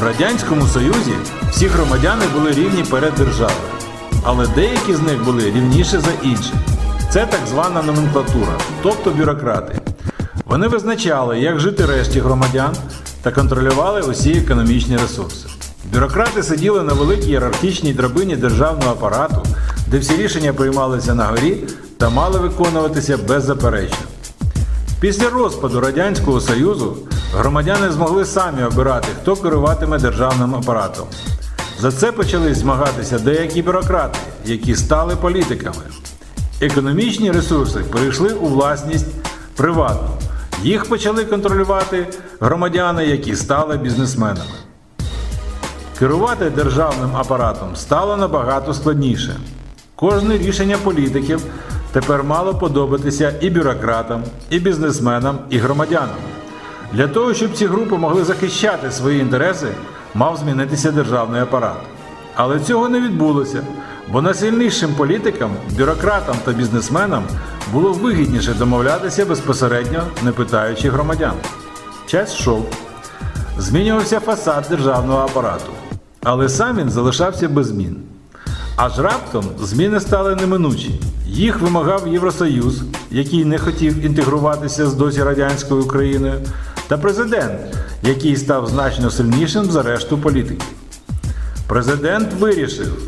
В Радянському Союзі всі громадяни були рівні перед державою, але деякі з них були рівніші за інших. Це так звана номенклатура, тобто бюрократи. Вони визначали, як жити решті громадян та контролювали усі економічні ресурси. Бюрократи сиділи на великій ієрархічній драбині державного апарату, де всі рішення приймалися на горі та мали виконуватися беззаперечно. Після розпаду Радянського Союзу громадяни змогли самі обирати, хто керуватиме державним апаратом. За це почали змагатися деякі бюрократи, які стали політиками. Економічні ресурси перейшли у власність приватну. Їх почали контролювати громадяни, які стали бізнесменами. Керувати державним апаратом стало набагато складніше. Кожне рішення політиків тепер мало подобатися і бюрократам, і бізнесменам, і громадянам. Для того, щоб ці групи могли захищати свої інтереси, мав змінитися державний апарат. Але цього не відбулося, бо найсильнішим політикам, бюрократам та бізнесменам було вигідніше домовлятися безпосередньо, не питаючи громадян. Час йшов. Змінювався фасад державного апарату, але сам він залишався без змін. Аж раптом зміни стали неминучі. Їх вимагав Євросоюз, який не хотів інтегруватися з досі радянською Україною, та президент, який став значно сильнішим за решту політиків. Президент вирішив,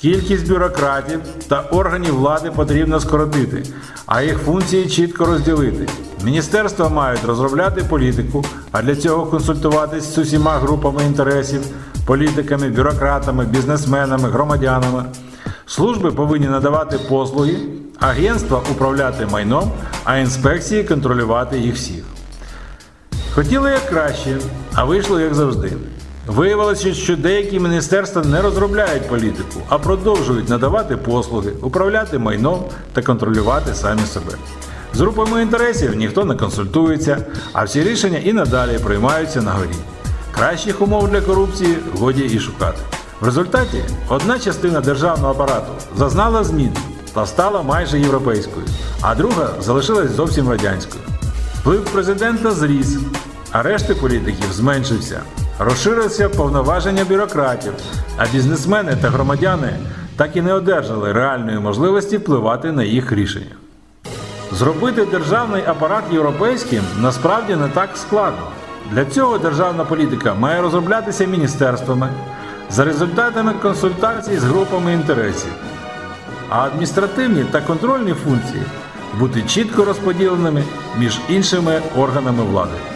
кількість бюрократів та органів влади потрібно скоротити, а їх функції чітко розділити. Міністерства мають розробляти політику, а для цього консультуватись з усіма групами інтересів, політиками, бюрократами, бізнесменами, громадянами. Служби повинні надавати послуги, агентства управляти майном, а інспекції контролювати їх всіх. Хотіли як краще, а вийшло як завжди. Виявилося, що деякі міністерства не розробляють політику, а продовжують надавати послуги, управляти майном та контролювати самі себе. З групами інтересів ніхто не консультується, а всі рішення і надалі приймаються на горі. Кращих умов для корупції годі і шукати. В результаті одна частина державного апарату зазнала змін та стала майже європейською, а друга залишилась зовсім радянською. Вплив президента зріс, а решти політиків зменшився. Розширився повноваження бюрократів, а бізнесмени та громадяни так і не одержали реальної можливості впливати на їх рішення. Зробити державний апарат європейським насправді не так складно. Для цього державна політика має розроблятися міністерствами за результатами консультацій з групами інтересів, а адміністративні та контрольні функції бути чітко розподіленими між іншими органами влади.